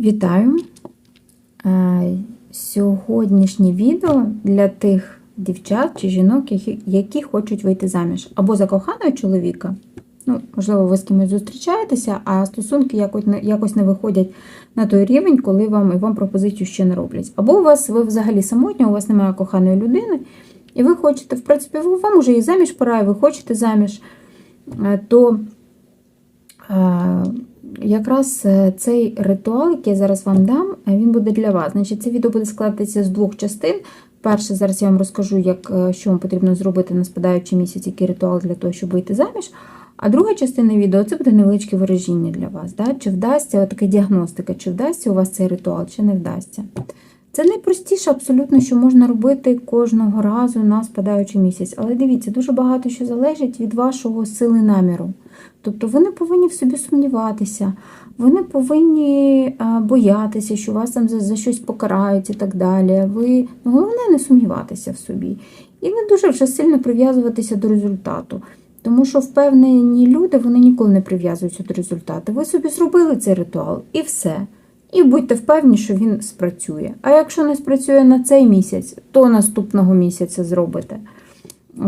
Вітаю! Е, Сьогоднішнє відео для тих дівчат чи жінок, які, хочуть вийти заміж або за коханого чоловіка. Ну, можливо, ви з кимось зустрічаєтеся, а стосунки якось не виходять на той рівень, коли вам і вам пропозицію ще не роблять. Або у вас ви взагалі самотні, у вас немає коханої людини, і ви хочете, в принципі, вам уже і заміж пора, і ви хочете заміж, е, то е, якраз е, цей ритуал, який я зараз вам дам, е, він буде для вас. Значить, це відео буде складатися з двох частин. Перше, зараз я вам розкажу, як, е, що вам потрібно зробити на спадаючий місяць, який ритуал для того, щоб вийти заміж. А друга частина відео це буде невеличке виражіння для вас. Да? Чи вдасться така діагностика, чи вдасться у вас цей ритуал, чи не вдасться. Це найпростіше абсолютно, що можна робити кожного разу на спадаючий місяць. Але дивіться, дуже багато що залежить від вашого сили наміру. Тобто ви не повинні в собі сумніватися, ви не повинні е, боятися, що вас там за, за щось покарають і так далі. Ви ну, головне не сумніватися в собі. І не дуже вже сильно прив'язуватися до результату. Тому що впевнені люди вони ніколи не прив'язуються до результату. Ви собі зробили цей ритуал і все. І будьте впевнені, що він спрацює. А якщо не спрацює на цей місяць, то наступного місяця зробите.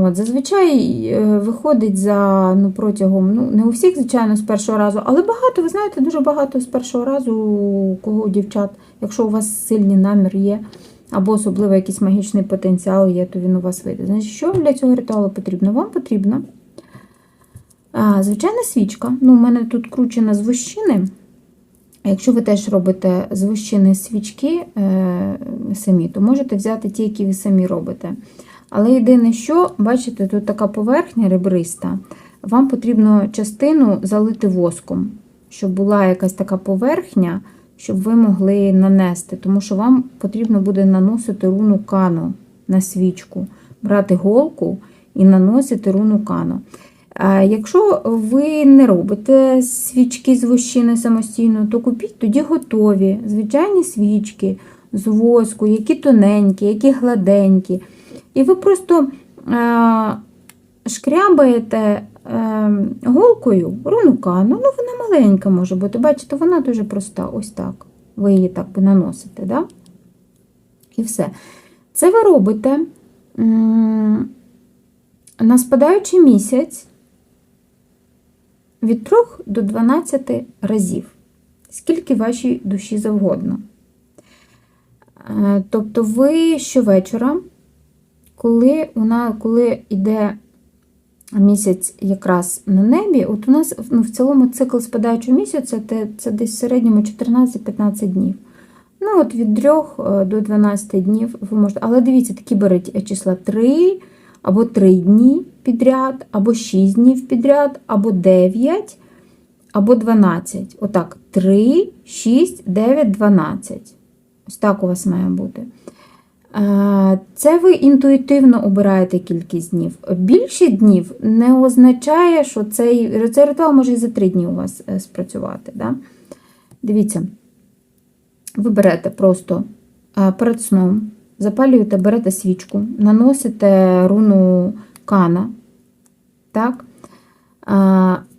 От, зазвичай е, виходить за ну, протягом, ну не у всіх, звичайно, з першого разу, але багато, ви знаєте, дуже багато з першого разу, у кого у дівчат, якщо у вас сильний намір є, або особливо якийсь магічний потенціал є, то він у вас вийде. Значить, що для цього ритуалу потрібно? Вам потрібно а, звичайна свічка. Ну, у мене тут кручена з вощини. Якщо ви теж робите з свічки е, самі, то можете взяти ті, які ви самі робите. Але єдине, що, бачите, тут така поверхня ребриста, вам потрібно частину залити воском, щоб була якась така поверхня, щоб ви могли нанести. Тому що вам потрібно буде наносити руну кану на свічку, брати голку і наносити руну кану. Якщо ви не робите свічки з вощини самостійно, то купіть тоді готові звичайні свічки з воску, які тоненькі, які гладенькі. І ви просто е, шкрябаєте е, голкою руну кану. Ну, вона маленька може бути. Бачите, вона дуже проста. Ось так. Ви її так наносите. Да? І все. Це ви робите на спадаючий місяць від 3 до 12 разів, скільки вашій душі завгодно. Е, Тобто ви щовечора, коли вона, коли йде місяць якраз на небі, от у нас ну, в цілому цикл спадаючого місяця це, це десь в середньому 14-15 днів. Ну, от від 3 до 12 днів ви можете. Але дивіться, такі беруть числа 3 або 3 дні підряд, або 6 днів підряд, або 9, або 12. Отак, 3, 6, 9, 12. Ось так у вас має бути. Це ви інтуїтивно обираєте кількість днів. Більше днів не означає, що цей, цей ритуал може і за 3 дні у вас е, спрацювати. Да? Дивіться, ви берете просто е, перед сном, запалюєте, берете свічку, наносите руну кана, так?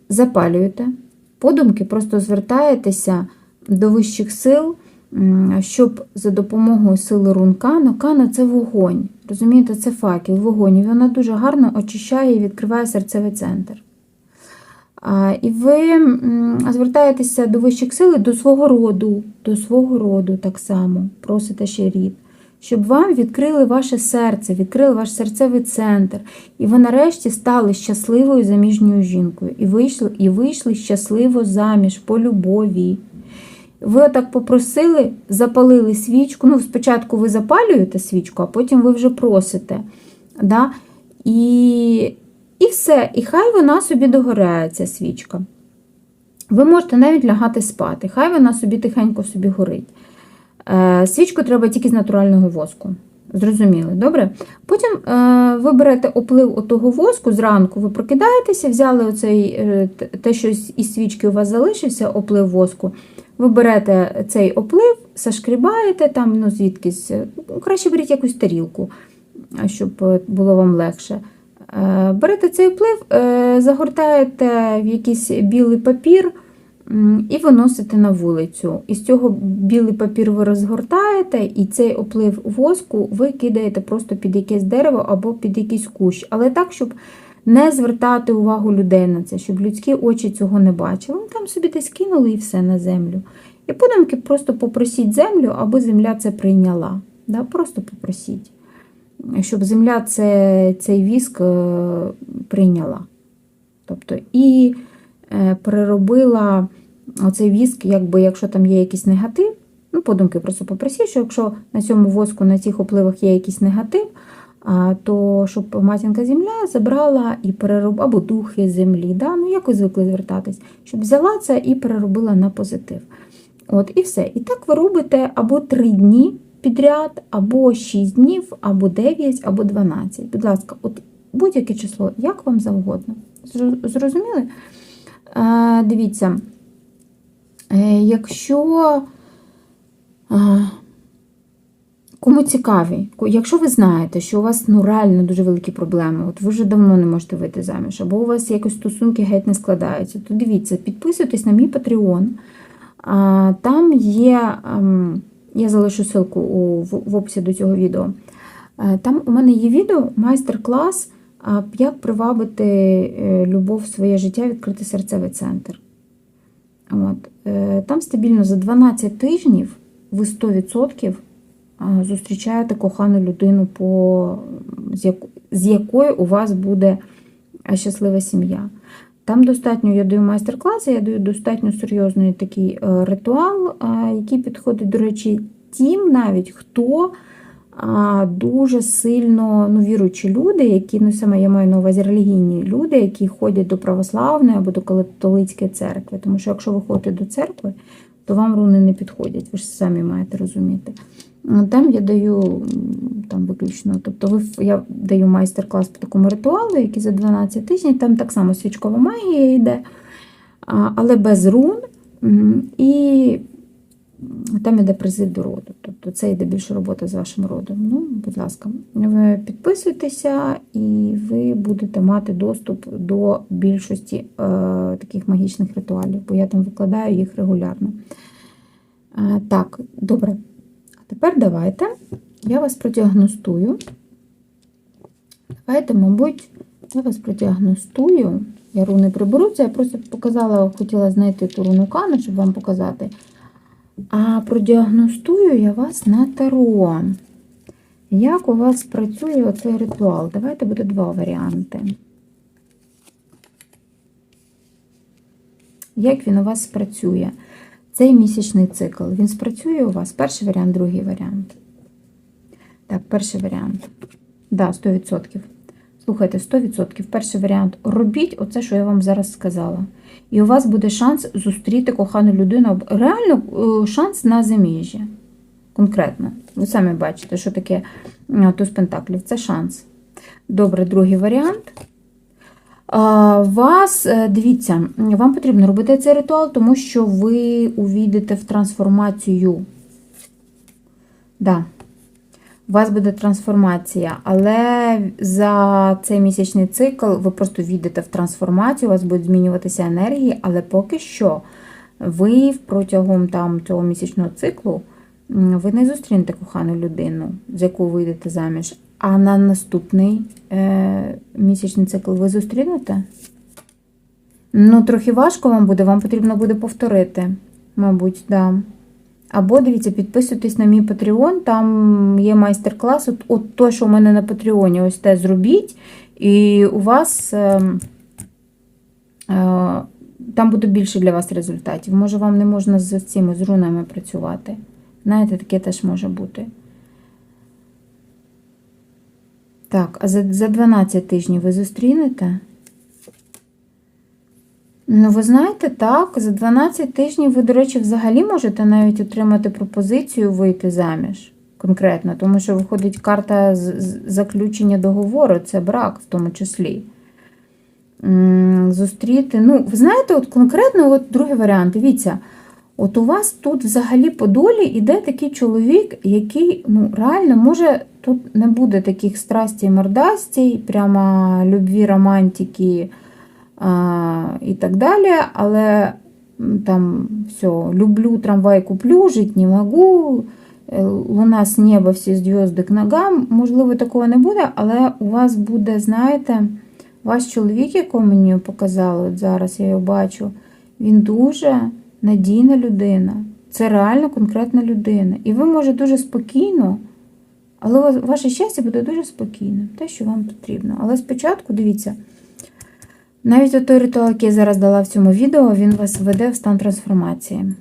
Запалюєте, подумки просто звертаєтеся до вищих сил, щоб за допомогою сили рун кана, кана це вогонь. Розумієте, це факел, вогонь. І вона дуже гарно очищає і відкриває серцевий центр. І ви звертаєтеся до вищих сил до свого роду, до свого роду так само, просите ще рід, щоб вам відкрили ваше серце, відкрили ваш серцевий центр, і ви нарешті стали щасливою заміжньою жінкою, і вийшли, і вийшли щасливо заміж по любові. Ви отак попросили, запалили свічку. Ну, спочатку ви запалюєте свічку, а потім ви вже просите. Да? І, і все. І хай вона собі догоряє, ця свічка. Ви можете навіть лягати спати, хай вона собі тихенько собі горить. Е, свічку треба тільки з натурального воску. Зрозуміли, добре? Потім е, ви берете оплив отого воску зранку, ви прокидаєтеся, взяли оцей, е, те, що із свічки у вас залишився, оплив воску. Ви берете цей оплив, зашкрібаєте там, ну звідкись, ну, краще беріть якусь тарілку, е, щоб е, було вам легше. Е, Берете цей оплив, загортаєте в якийсь білий папір, і виносите на вулицю. Із цього білий папір ви розгортаєте, і цей оплив воску ви кидаєте просто під якесь дерево або під якийсь кущ. Але так, щоб не звертати увагу людей на це, щоб людські очі цього не бачили. Ну, там собі десь кинули і все на землю. І подумки просто попросіть землю, аби земля це прийняла. Да? Просто попросіть, щоб земля це, цей віск е, прийняла. Тобто, і е, переробила оцей віск, якби, якщо там є якийсь негатив, ну, подумки просто попросіть, що якщо на цьому воску, на цих опливах є якийсь негатив, то щоб матінка земля забрала і переробила, або духи землі, да? ну як ви звикли звертатись, щоб взяла це і переробила на позитив. От І все. І так ви робите або 3 дні підряд, або 6 днів, або 9, або 12. Будь ласка, от будь-яке число, як вам завгодно. Зрозуміли? Е, дивіться, е, якщо. Кому цікаві, якщо ви знаєте, що у вас ну, реально дуже великі проблеми, от ви вже давно не можете вийти заміж, або у вас якось стосунки геть не складаються, то дивіться, підписуйтесь на мій Patreon. Там є, ем, я залишу ссылку в, описі до цього відео. Е, Там у мене є відео, майстер-клас, як привабити е, любов в своє життя, відкрити серцевий центр. От. Е, Там стабільно за 12 тижнів ви 100% а, зустрічаєте кохану людину, по, з, яко- з якою у вас буде щаслива сім'я. Там достатньо, я даю майстер-класи, я даю достатньо серйозний такий е, ритуал, який підходить, до речі, тим навіть, хто дуже сильно ну, віруючі люди, які, ну саме я маю на увазі релігійні люди, які ходять до православної або до католицької церкви. Тому що якщо ви ходите до церкви, то вам руни не підходять, ви ж самі маєте розуміти. Ну, Там я даю там виключно, тобто я даю майстер-клас по такому ритуалу, який за 12 тижнів, там так само свічкова магія йде, але без рун. І там йде призив до роду. Тобто це йде більше робота з вашим родом. Ну, будь ласка, ви підписуйтеся і ви будете мати доступ до більшості е, таких магічних ритуалів, бо я там викладаю їх регулярно. Е, так, добре. Тепер давайте я вас продіагностую. Давайте, мабуть, я вас продіагностую. Я руни приберу це, я просто показала, хотіла знайти ту руну кану, щоб вам показати. А продіагностую я вас на таро. Як у вас працює оцей ритуал? Давайте буде два варіанти. Як він у вас спрацює? Цей місячний цикл. Він спрацює у вас? Перший варіант, другий варіант. Так, перший варіант. Да, 100%. Слухайте, 100%. Перший варіант. Робіть оце, що я вам зараз сказала. І у вас буде шанс зустріти кохану людину. Реально е, шанс на заміжжя. Конкретно. Ви самі бачите, що таке е, туз пентаклів. Це шанс. Добре, другий варіант. Вас, е, дивіться, вам потрібно робити цей ритуал, тому що ви увійдете в трансформацію. Да. У вас буде трансформація, але за цей місячний цикл ви просто війдете в трансформацію, у вас будуть змінюватися енергії, але поки що ви протягом там, цього місячного циклу ви не зустрінете кохану людину, з якою ви йдете заміж. А на наступний е, місячний цикл ви зустрінете? Ну, трохи важко вам буде, вам потрібно буде повторити, мабуть, да. Або дивіться, підписуйтесь на мій Patreon, там є майстер-клас. От, от то, що у мене на Патреоні, ось те зробіть, і у вас е, е, там буде більше для вас результатів. Може, вам не можна з цими з рунами працювати. Знаєте, таке теж може бути. Так, а за, за 12 тижнів ви зустрінете? Ну, ви знаєте, так, за 12 тижнів ви, до речі, взагалі можете навіть отримати пропозицію вийти заміж конкретно, тому що виходить карта заключення договору, це брак в тому числі. Зустріти. Ну, ви знаєте, от конкретно, от другий варіант, дивіться, от у вас тут взагалі по долі іде такий чоловік, який ну, реально може, тут не буде таких страстей мордастей, прямо любві, романтики а, і так далі. Але там все, люблю трамвай, куплю, жить не можу, е, луна з неба, всі зв'язки к ногам. Можливо, такого не буде, але у вас буде, знаєте, ваш чоловік, якого мені показали, от зараз я його бачу, він дуже надійна людина. Це реально конкретна людина. І ви може дуже спокійно, але ваше щастя буде дуже спокійним, те, що вам потрібно. Але спочатку дивіться, навіть той ритуал, який я зараз дала в цьому відео, він вас веде в стан трансформації.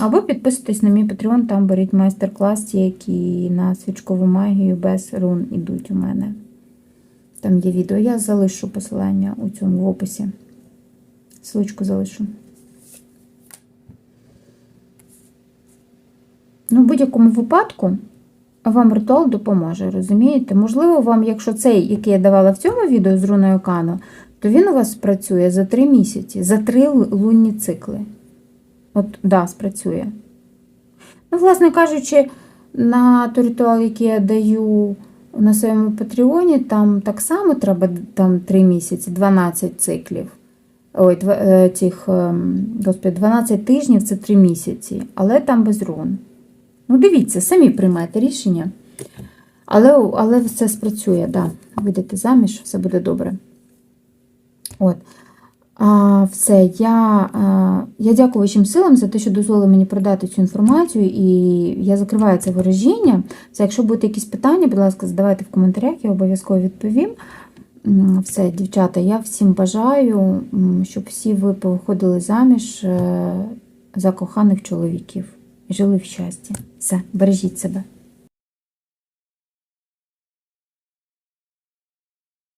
Або підписуйтесь на мій Patreon, там беріть майстер-клас, які на свічкову магію без рун ідуть у мене. Там є відео. Я залишу посилання у цьому в описі. Ссылочку залишу. Ну, в будь-якому випадку вам ритуал допоможе, розумієте? Можливо, вам, якщо цей, який я давала в цьому відео з руною Кано, то він у вас спрацює за три місяці, за три лунні цикли. От, да, спрацює. Ну, власне кажучи, на той ритуал, який я даю на своєму Патреоні, там так само треба там 3 місяці, 12 циклів. Ой, два, е, тих, ем, господи, 12 тижнів це 3 місяці, але там без рун. Ну, дивіться, самі приймайте рішення. Але, але все спрацює, да. Вийдете заміж, все буде добре. От. А, все, я, а, я дякую вашим силам за те, що дозволили мені продати цю інформацію, і я закриваю це вираження. Це, якщо будуть якісь питання, будь ласка, задавайте в коментарях, я обов'язково відповім. Все, дівчата, я всім бажаю, щоб всі ви повиходили заміж е, за коханих чоловіків жили в щасті. Все, бережіть себе.